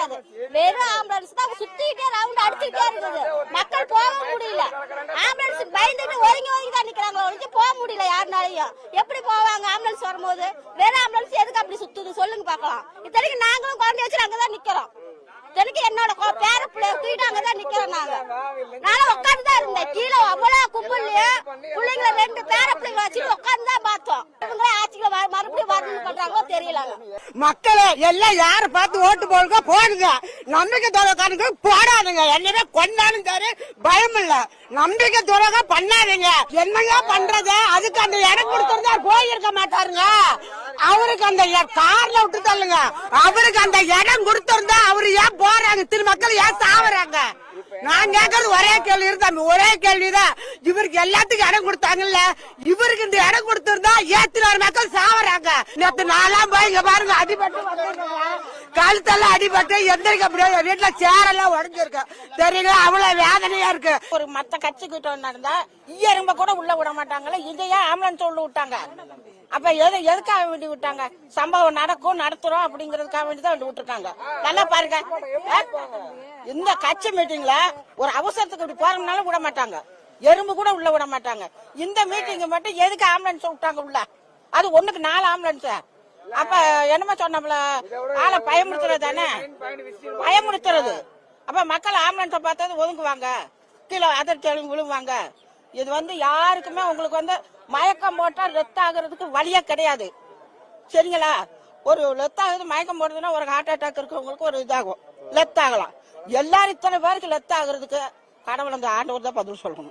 கிடையாது. வெறும் ஆம்புலன்ஸ் தான் சுத்திக்கிட்டே ரவுண்ட் அடிச்சுக்கிட்டே இருக்குது மக்கள் போக முடியல. ஆம்புலன்ஸ் பயந்துட்டு ஒதுங்கி ஒதுங்கி தான் நிக்கிறாங்க ஒழிஞ்சு போக முடியல யாருனாலையும். எப்படி போவாங்க ஆம்புலன்ஸ் வரும்போது? வெறும் ஆம்புலன்ஸ் எதுக்கு அப்படி சுத்துது? சொல்லுங்க பாக்கலாம் இத்தனைக்கு நாங்களும் குழந்தைய வச்சு அங்கதான் நிக்கிறோம். இத்தனைக்கு என்னோட பேர பிள்ளைய தூக்கிட்டு அங்கதான் நிக்கிறோம் நாங்க. நானும் உட்காந்துதான் இருந்தேன். கீழே அவ்வளவு மக்களே எல்லாம் யார பார்த்து ஓட்டு போடுங்க போடுங்க. நம்பிக்கை துறக்கானுங்க போடாதுங்க. என்னவே கொண்டாலும் சரி பயம் இல்ல. நம்பிக்கை துறக பண்ணாதீங்க. என்னங்க பண்றது? அதுக்கு அந்த இடம் கொடுத்திருந்தா போயிருக்க மாட்டாருங்க. அவருக்கு அந்த கார்ல விட்டு தள்ளுங்க. அவருக்கு அந்த இடம் கொடுத்திருந்தா அவரு ஏன் போறாங்க திரு மக்கள் ஏன் சாவறாங்க? நான் கேக்குறது ஒரே கேள்வி இருந்தா ஒரே கேள்விதான். இவருக்கு எல்லாத்துக்கும் இடம் கொடுத்தாங்கல்ல. இவருக்கு இந்த இடம் கொடுத்திருந்தா ஏத்தினார் மக்கள் சா நேத்து நாலாம் போய் இங்க பாருங்க அடிபட்டு கழுத்தெல்லாம் அடிபட்டு எந்திரிக்க முடியாது. வீட்டுல சேரெல்லாம் உடஞ்சிருக்கு. தெரியல அவ்வளவு வேதனையா இருக்கு. ஒரு மத்த கட்சி கிட்ட நடந்தா இயரும்ப கூட உள்ள விட மாட்டாங்கல்ல. இதையே ஆம்புலன்ஸ் உள்ள விட்டாங்க. அப்ப எது எதுக்காக வேண்டி விட்டாங்க? சம்பவம் நடக்கும் நடத்துறோம் அப்படிங்கறதுக்காக வேண்டி தான் விட்டுருக்காங்க. நல்லா பாருங்க. இந்த கட்சி மீட்டிங்ல ஒரு அவசரத்துக்கு இப்படி போறோம்னாலும் விட மாட்டாங்க. எறும்பு கூட உள்ள விட மாட்டாங்க. இந்த மீட்டிங் மட்டும் எதுக்கு ஆம்புலன்ஸ் விட்டாங்க உள்ள? அது ஒண்ணுக்கு நாலு ஆம்புலன்ஸ். அப்ப என்னமா சொன்னோம்ல? ஆளை பயமுறுத்துறது தானே? பயமுறுத்துறது. அப்ப மக்கள் ஆம்புலன்ஸை பார்த்தது ஒதுங்குவாங்க. கீழே அதிர்ச்சி எழுந்து விழுவாங்க. இது வந்து யாருக்குமே உங்களுக்கு வந்து மயக்கம் போட்டா ரத்தம் ஆகுறதுக்கு வழியே கிடையாது. சரிங்களா? ஒரு லெத் ஆகுது மயக்கம் போடுறதுன்னா ஒரு ஹார்ட் அட்டாக் இருக்கிறவங்களுக்கு ஒரு இதாகும். லெத் ஆகலாம். எல்லாரும் இத்தனை பேருக்கு லெத் ஆகுறதுக்கு கடவுள் அந்த ஆண்டவர் தான் பதில் சொல்லணும்.